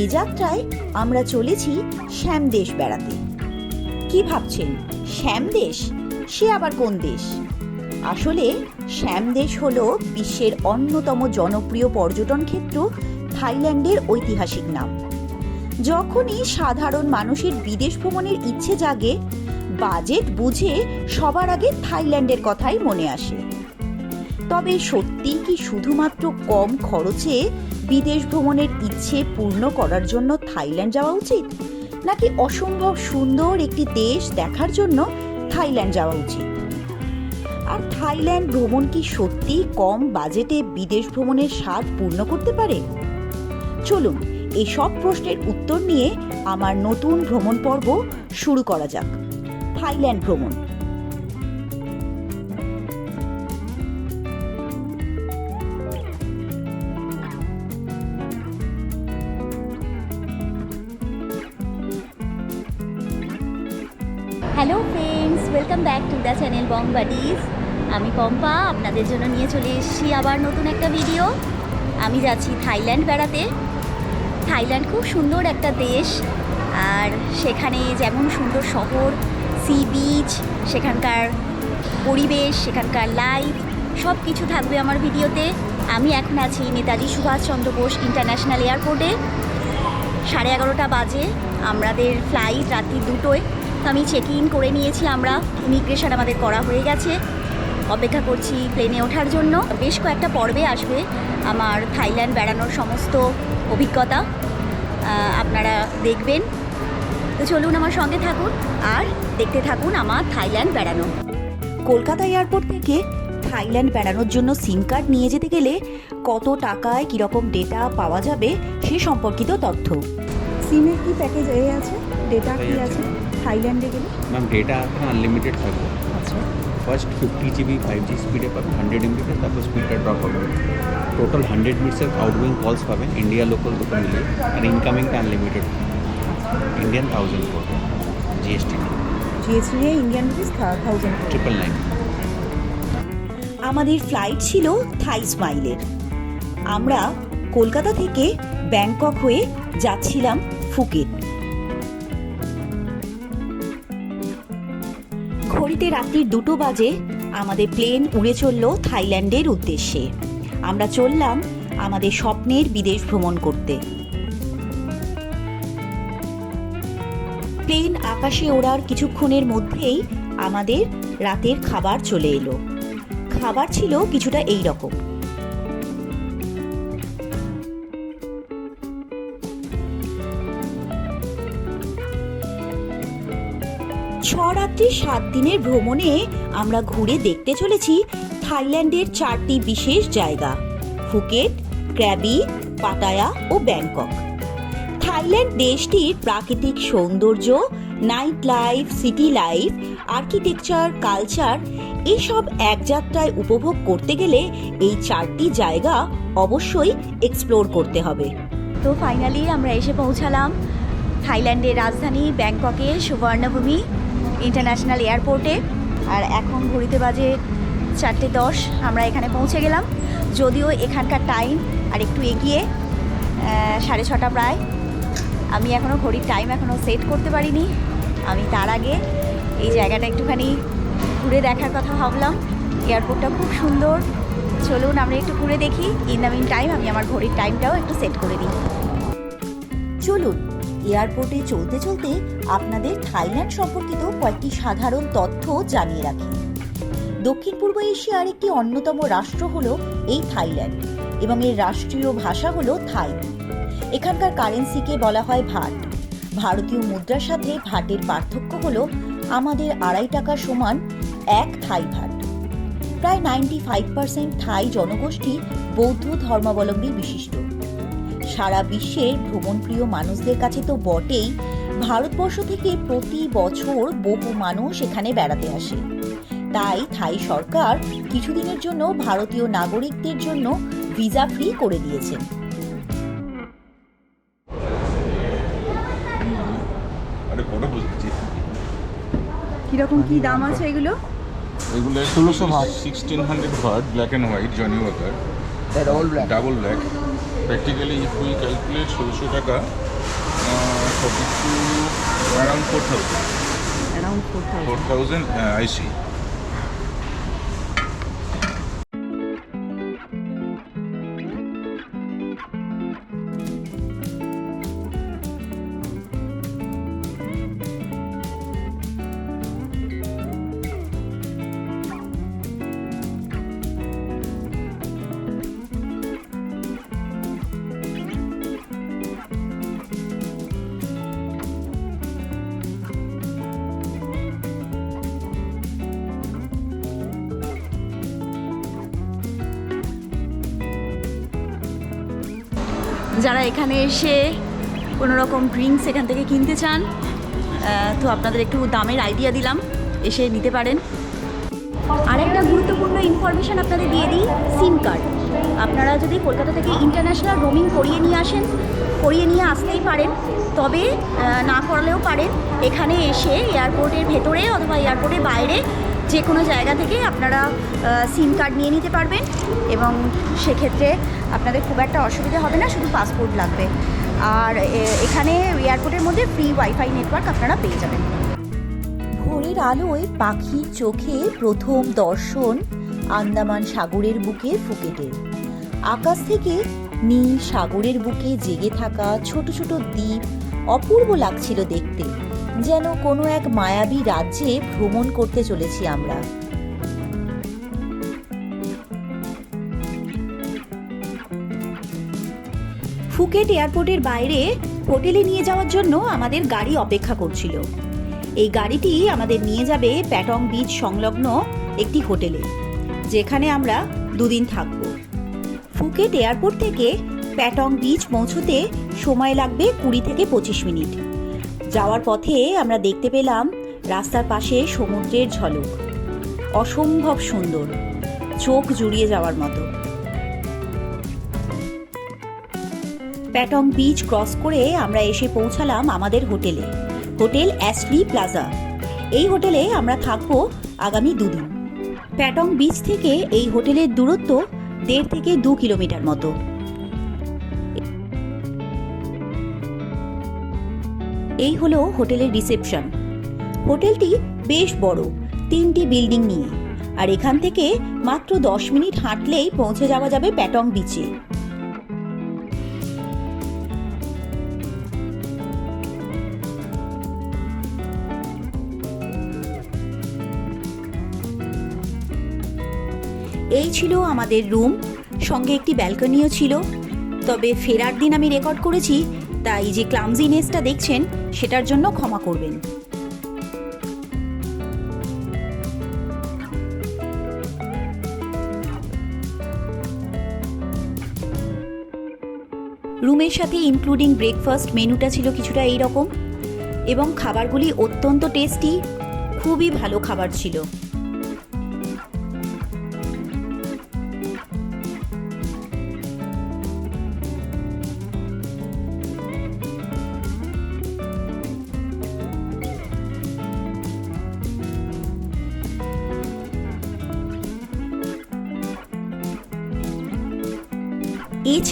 এ যাত্রায় আমরা চলেছি শ্যামদেশ বেড়াতে। কি ভাবছেন? শ্যামদেশ? সে আবার কোন দেশ? আসলে শ্যামদেশ হল বিশ্বের অন্যতম জনপ্রিয় পর্যটন ক্ষেত্র থাইল্যান্ডের ঐতিহাসিক নাম। যখনই সাধারণ মানুষের বিদেশ ভ্রমণের ইচ্ছে জাগে, বাজেট বুঝে সবার আগে থাইল্যান্ডের কথাই মনে আসে। তবে সত্যি কি শুধুমাত্র কম খরচে বিদেশ ভ্রমণের ইচ্ছে পূর্ণ করার জন্য থাইল্যান্ড যাওয়া উচিত? নাকি অসম্ভব সুন্দর একটি দেশ দেখার জন্য থাইল্যান্ড যাওয়া উচিত? আর থাইল্যান্ড ভ্রমণ কি সত্যি কম বাজেটে বিদেশ ভ্রমণের স্বাদ পূর্ণ করতে পারে? চলুন এই সব প্রশ্নের উত্তর নিয়ে আমার নতুন ভ্রমণ পর্ব শুরু করা যাক। থাইল্যান্ড ভ্রমণ। দ্য চ্যানেল বং বাডিজ আমি পম্পা, আপনাদের জন্য নিয়ে চলে এসেছি আবার নতুন একটা ভিডিও আমি যাচ্ছি থাইল্যান্ড বেড়াতে। থাইল্যান্ড খুব সুন্দর একটা দেশ। আর সেখানে যেমন সুন্দর শহর, সি বিচ, সেখানকার পরিবেশ, সেখানকার লাইফ সব কিছু থাকবে আমার ভিডিওতে। আমি এখন আছি নেতাজি সুভাষচন্দ্র বোস ইন্টারন্যাশনাল এয়ারপোর্টে সাড়ে এগারোটা বাজে। আমাদের ফ্লাইট রাত্রি দুটোয়। তো আমি চেক ইন করে নিয়েছি আমরা। ইমিগ্রেশন আমাদের করা হয়ে গেছে। অপেক্ষা করছি প্লেনে ওঠার জন্য। বেশ কয়েকটা পর্বে আসবে আমার থাইল্যান্ড বেড়ানোর সমস্ত অভিজ্ঞতা আপনারা দেখবেন। তো চলুন আমার সঙ্গে থাকুন আর দেখতে থাকুন আমার থাইল্যান্ড বেড়ানো। কলকাতা এয়ারপোর্ট থেকে থাইল্যান্ড বেড়ানোর জন্য সিম কার্ড নিয়ে যেতে গেলে কত টাকায় কীরকম ডেটা পাওয়া যাবে সে সম্পর্কিত তথ্য। সিমের কি প্যাকেজ এ আছে? ডেটা কি আছে? থাইল্যান্ডে গেলে? ম্যাম ডেটা এখন আনলিমিটেড থাকবে। আচ্ছা। First fifty GB five G স্পিডে পাবেন হান্ড্রেড এমবিতে তারপর স্পিডটা ড্রপ হবে। টোটাল হান্ড্রেড মিনিটসের আউটগোয়িং কলস পাবেন ইন্ডিয়া লোকাল দুটো মিলিয়ে আর ইনকামিংটা আনলিমিটেড ইন্ডিয়ান থাউজেন্ড পড়বে GST GST Indian rupees thousand triple nine আমাদের ফ্লাইট ছিল থাই স্মাইলের আমরা কলকাতা থেকে ব্যাংকক হয়ে যাচ্ছিলাম ফুকেট ঘড়িতে রাত্রির দুটো বাজে, আমাদের প্লেন উড়ে চলল থাইল্যান্ডের উদ্দেশ্যে। আমরা চললাম আমাদের স্বপ্নের বিদেশ ভ্রমণ করতে। প্লেন আকাশে ওড়ার কিছুক্ষণের মধ্যেই আমাদের রাতের খাবার চলে এলো। খাবার ছিল কিছুটা এই রকম। ছ রাত্রি সাত দিনের ভ্রমণে আমরা ঘুরে দেখতে চলেছি থাইল্যান্ডের চারটি বিশেষ জায়গা, ফুকেট, ক্র্যাবি, পাটায়া ও ব্যাংকক। থাইল্যান্ড দেশটির প্রাকৃতিক সৌন্দর্য, night life, city life, architecture, culture এইসব এক যাত্রায় উপভোগ করতে গেলে এই চারটি জায়গা অবশ্যই এক্সপ্লোর করতে হবে। তো ফাইনালি আমরা এসে পৌঁছালাম থাইল্যান্ডের রাজধানী ব্যাংককে সুবর্ণভূমি। ইন্টারন্যাশনাল এয়ারপোর্টে। আর এখন ঘড়িতে বাজে চারটে দশ, আমরা এখানে পৌঁছে গেলাম। যদিও এখানকার টাইম আর একটু এগিয়ে সাড়ে ছটা প্রায়। আমি এখনও ঘড়ির টাইম এখনও সেট করতে পারিনি। আমি তার আগে এই জায়গাটা একটুখানি ঘুরে দেখার কথা ভাবলাম। এয়ারপোর্টটা খুব সুন্দর। চলুন আমরা একটু ঘুরে দেখি। ইন দ্য মিন টাইম আমি আমার ঘড়ির টাইমটাও একটু সেট করে দিই। চলুন এয়ারপোর্টে চলতে চলতে আপনাদের থাইল্যান্ড সম্পর্কিত কয়েকটি সাধারণ তথ্য জানিয়ে রাখি। দক্ষিণ পূর্ব এশিয়ার একটি অন্যতম রাষ্ট্র হল এই থাইল্যান্ড এবং এর রাষ্ট্রীয় ভাষা হল থাই। এখানকার কারেন্সিকে বলা হয় ভাট। ভারতীয় মুদ্রার সাথে ভাটের পার্থক্য হল আমাদের আড়াই টাকা সমান এক থাই ভাট। প্রায় নাইনটি ফাইভ পার্সেন্ট থাই জনগোষ্ঠী বৌদ্ধ ধর্মাবলম্বী বিশিষ্ট। সারা বিশ্বের ভ্রমণপ্রিয় মানুষদের কাছে তো বটেই ভারতবর্ষ থেকে প্রতি বছর বহু মানুষ এখানে বেড়াতে আসে। তাই থাই সরকার কিছুদিনের জন্য ভারতীয় নাগরিকদের জন্য ভিসা ফ্রি করে দিয়েছেন। কীরকম কি দাম আছে এগুলো? এগুলো ষোলোশো sixteen hundred black and white Johnnie Walker double black practically if we calculate ষোলোশো টাকা for around four thousand four thousand I see যারা এখানে এসে কোনো রকম ড্রিঙ্কস এখান থেকে কিনতে চান তো আপনাদের একটু দামের আইডিয়া দিলাম, এসে নিতে পারেন। আরেকটা গুরুত্বপূর্ণ ইনফরমেশান আপনাদের দিয়ে দিই সিম কার্ড আপনারা যদি কলকাতা থেকে ইন্টারন্যাশনাল রোমিং করিয়ে নিয়ে আসেন, করিয়ে নিয়ে আসতেই পারেন, তবে না করালেও পারেন। এখানে এসে এয়ারপোর্টের ভেতরে অথবা এয়ারপোর্টের বাইরে যে কোনো জায়গা থেকে আপনারা সিম কার্ড নিয়ে নিতে পারবেন এবং সেক্ষেত্রে আপনাদের খুব একটা অসুবিধা হবে না, শুধু পাসপোর্ট লাগবে। আর এখানে এয়ারপোর্টের মধ্যে ফ্রি ওয়াইফাই নেটওয়ার্ক আপনারা পেয়ে যাবেন। ভোরের আলোয় পাখির চোখে প্রথম দর্শন আন্দামান সাগরের বুকে ফুকেটের আকাশ থেকে নীল সাগরের বুকে জেগে থাকা ছোট ছোট দ্বীপ অপূর্ব লাগছিল দেখতে। যেন কোনো এক মায়াবী রাজ্যে ভ্রমণ করতে চলেছি আমরা। ফুকেট এয়ারপোর্টের বাইরে হোটেলে নিয়ে যাওয়ার জন্য আমাদের গাড়ি অপেক্ষা করছিল। এই গাড়িটি আমাদের নিয়ে যাবে প্যাটং বিচ সংলগ্ন একটি হোটেলে, যেখানে আমরা দুদিন থাকব। ফুকেট এয়ারপোর্ট থেকে প্যাটং বিচ পৌঁছতে সময় লাগবে কুড়ি থেকে পঁচিশ মিনিট। যাওয়ার পথে আমরা দেখতে পেলাম রাস্তার পাশে সমুদ্রের ঝলক। অসম্ভব সুন্দর। চোখ জুড়িয়ে যাওয়ার মতো। প্যাটং বিচ ক্রস করে আমরা এসে পৌঁছালাম আমাদের হোটেলে, হোটেল অ্যাসলি প্লাজা। এই হোটেলে আমরা থাকব আগামী দুদিন। প্যাটং বিচ থেকে এই হোটেলের দূরত্ব দেড় থেকে দু কিলোমিটার মতো। এই হলো হোটেলের রিসেপশন। হোটেলটি বেশ বড়, তিনটি বিল্ডিং নিয়ে। আর এখান থেকে মাত্র দশ মিনিট হাঁটলেই পৌঁছে যাওয়া যাবে প্যাটং বিচে। এই ছিল আমাদের রুম, সঙ্গে একটি ব্যালকনিও ছিল। তবে ফেরার দিন আমি রেকর্ড করেছি তাই যে ক্লামজিনেসটা দেখছেন, সেটার জন্য ক্ষমা করবেন। রুমের সাথে ইনক্লুডিং ব্রেকফাস্ট মেনুটা ছিল কিছুটা এই রকম এবং খাবারগুলি অত্যন্ত টেস্টি খুবই ভালো খাবার ছিল।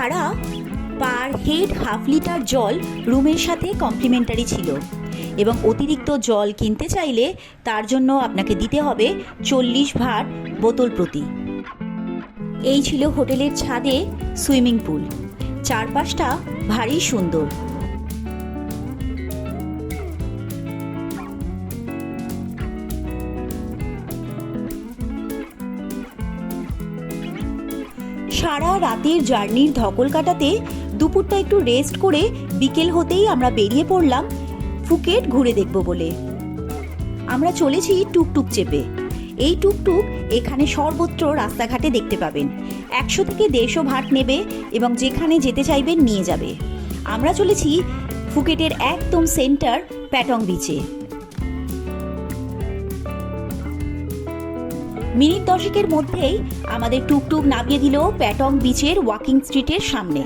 এছাড়া পার হেড হাফ লিটার জল রুমের সাথে কমপ্লিমেন্টারি ছিল। এবং অতিরিক্ত জল কিনতে চাইলে তার জন্য আপনাকে দিতে হবে চল্লিশ ভাট বোতল প্রতি। এই ছিল হোটেলের ছাদে সুইমিং পুল। চারপাশটা ভারী সুন্দর। সারা রাতের জার্নির ধকল কাটাতে দুপুরটা একটু রেস্ট করে বিকেল হতেই আমরা বেরিয়ে পড়লাম ফুকেট ঘুরে দেখব বলে। আমরা চলেছি টুকটুক চেপে। এই টুকটুক এখানে সর্বত্র রাস্তাঘাটে দেখতে পাবেন। একশো থেকে দেড়শো ভাট নেবে এবং যেখানে যেতে চাইবেন নিয়ে যাবে। আমরা চলেছি ফুকেটের একদম সেন্টার প্যাটং বিচে মিনিট দশেকের মধ্যেই আমাদের টুকটুক নামিয়ে দিল প্যাটং বিচের ওয়াকিং স্ট্রিটের সামনে।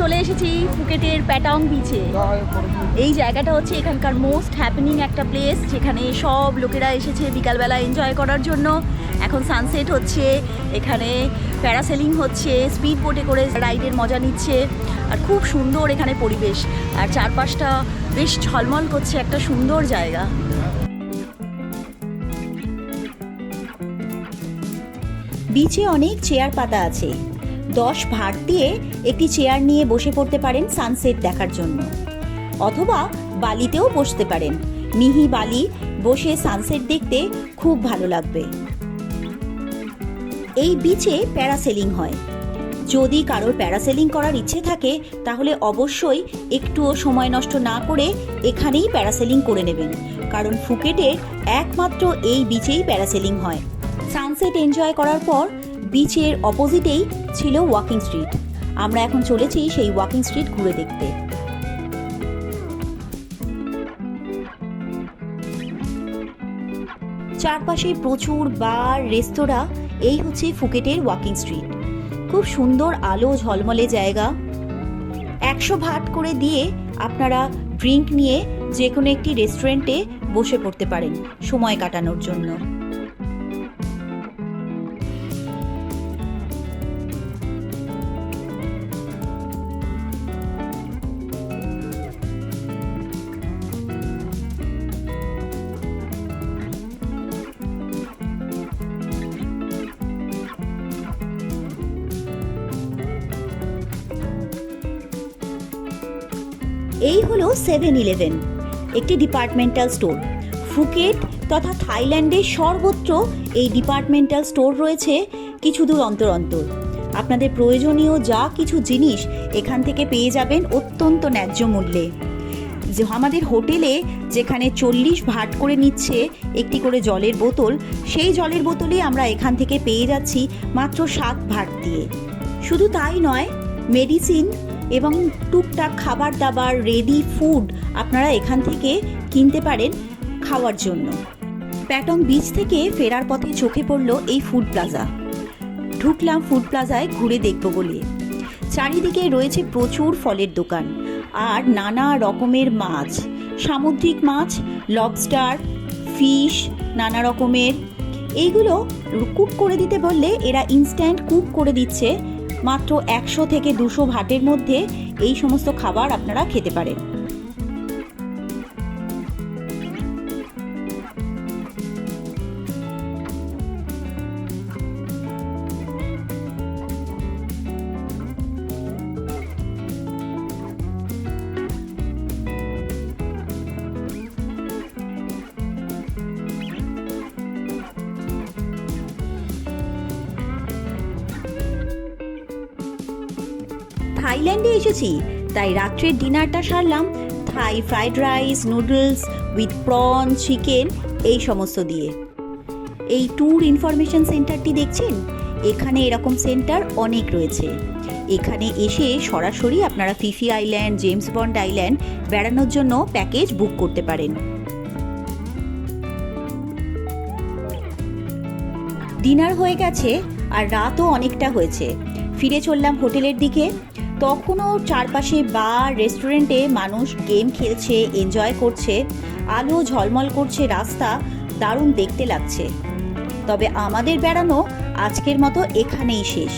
চলে এসেছি ফুকেটের প্যাটাং বিচে এই জায়গাটা হচ্ছে এখানকার মোস্ট হ্যাপেনিং একটা প্লেস যেখানে সব লোকেরা এসেছে বিকালবেলা এনজয় করার জন্য। এখন সানসেট হচ্ছে, এখানে প্যারাসেলিং হচ্ছে স্পিড বোটে করে রাইডের মজা নিচ্ছে, আর খুব সুন্দর এখানে পরিবেশ। আর চারপাশটা বেশ ঝলমল করছে একটা সুন্দর জায়গা। বিচে অনেক চেয়ার পাতা আছে। দশ ভাট দিয়ে একটি চেয়ার নিয়ে বসে পড়তে পারেন সানসেট দেখার জন্য। অথবা বালিতেও বসতে পারেন। মিহি বালি বসে সানসেট দেখতে খুব ভালো লাগবে। এই বিচে প্যারাসেলিং হয়। যদি কারোর প্যারাসেলিং করার ইচ্ছে থাকে, তাহলে অবশ্যই একটুও সময় নষ্ট না করে এখানেই প্যারাসেলিং করে নেবেন। কারণ ফুকেটের একমাত্র এই বিচেই প্যারাসেলিং হয়। সানসেট এনজয় করার পর বিচের অপোজিটেই ছিল ওয়াকিং স্ট্রিট আমরা এখন চলেছি সেই ওয়াকিং স্ট্রিট ঘুরে দেখতে। চারপাশে প্রচুর বার, রেস্তোরাঁ, এই হচ্ছে ফুকেটের ওয়াকিং স্ট্রিট খুব সুন্দর আলো ঝলমলে জায়গা। একশো ভাট করে দিয়ে আপনারা ড্রিঙ্ক নিয়ে যে কোনো একটি রেস্টুরেন্টে বসে পড়তে পারেন সময় কাটানোর জন্য। এই হলো সেভেন ইলেভেন একটি ডিপার্টমেন্টাল স্টোর ফুকেট তথা থাইল্যান্ডের সর্বত্র এই ডিপার্টমেন্টাল স্টোর রয়েছে কিছু দূর অন্তর অন্তর। আপনাদের প্রয়োজনীয় যা কিছু জিনিস এখান থেকে পেয়ে যাবেন অত্যন্ত ন্যায্য মূল্যে। যে আমাদের হোটেলে যেখানে চল্লিশ ভাট করে নিচ্ছে একটি করে জলের বোতল, সেই জলের বোতলই আমরা এখান থেকে পেয়ে যাচ্ছি মাত্র সাত ভাট দিয়ে। শুধু তাই নয় মেডিসিন এবং টুকটাক খাবার দাবার রেডি ফুড আপনারা এখান থেকে কিনতে পারেন খাওয়ার জন্য। প্যাটং বিচ থেকে ফেরার পথে চোখে পড়ল এই ফুড প্লাজা ঢুকলাম ফুড প্লাজায় ঘুরে দেখব বলে। চারিদিকে রয়েছে প্রচুর ফলের দোকান আর নানা রকমের মাছ। সামুদ্রিক মাছ লবস্টার ফিশ নানা রকমের। এইগুলো কুক করে দিতে বললে এরা ইনস্ট্যান্ট কুক করে দিচ্ছে মাত্র একশো থেকে দুশো ভাটের মধ্যে এই সমস্ত খাবার আপনারা খেতে পারেন। থাইল্যান্ডে এসেছি। তাই রাত্রের ডিনারটা সারলাম। Thai fried rice, noodles with prawn, chicken, এই সমস্ত দিয়ে। এই ট্যুর ইনফরমেশন সেন্টারটি দেখছেন? এখানে এরকম সেন্টার অনেক রয়েছে। এখানে এসে সরাসরি আপনারা Phi Phi island, James Bond island বেড়ানোর জন্য প্যাকেজ বুক করতে পারেন। ডিনার হয়ে গেছে আর রাতও অনেকটা হয়েছে। ফিরে চললাম হোটেলের দিকে। তখনও চারপাশে বার রেস্টুরেন্টে মানুষ গেম খেলছে এনজয় করছে, আলো ঝলমল করছে রাস্তা, দারুণ দেখতে লাগছে। তবে আমাদের বেড়ানো আজকের মতো এখানেই শেষ।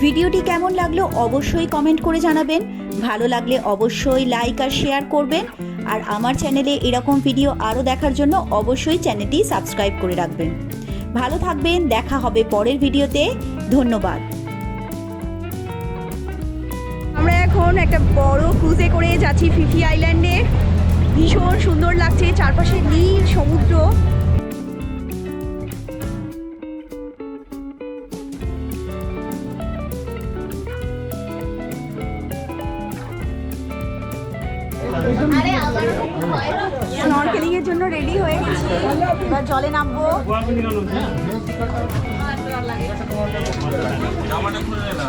ভিডিওটি কেমন লাগল অবশ্যই কমেন্ট করে জানাবেন। ভালো লাগলে অবশ্যই লাইক আর শেয়ার করবেন। আর আমার চ্যানেলে এরকম ভিডিও আরও দেখার জন্য অবশ্যই চ্যানেলটি সাবস্ক্রাইব করে রাখবেন। ভালো থাকবেন, দেখা হবে পরের ভিডিওতে ধন্যবাদ। এখন একটা বড় ক্রুজে করে যাচ্ছি ফিফি আইল্যান্ডে ভীষণ সুন্দর লাগছে চারপাশে নীল সমুদ্র। স্নরকেলিং এর জন্য রেডি হয়ে গেছি। এবার জলে নামবো। জামাটা খুলে না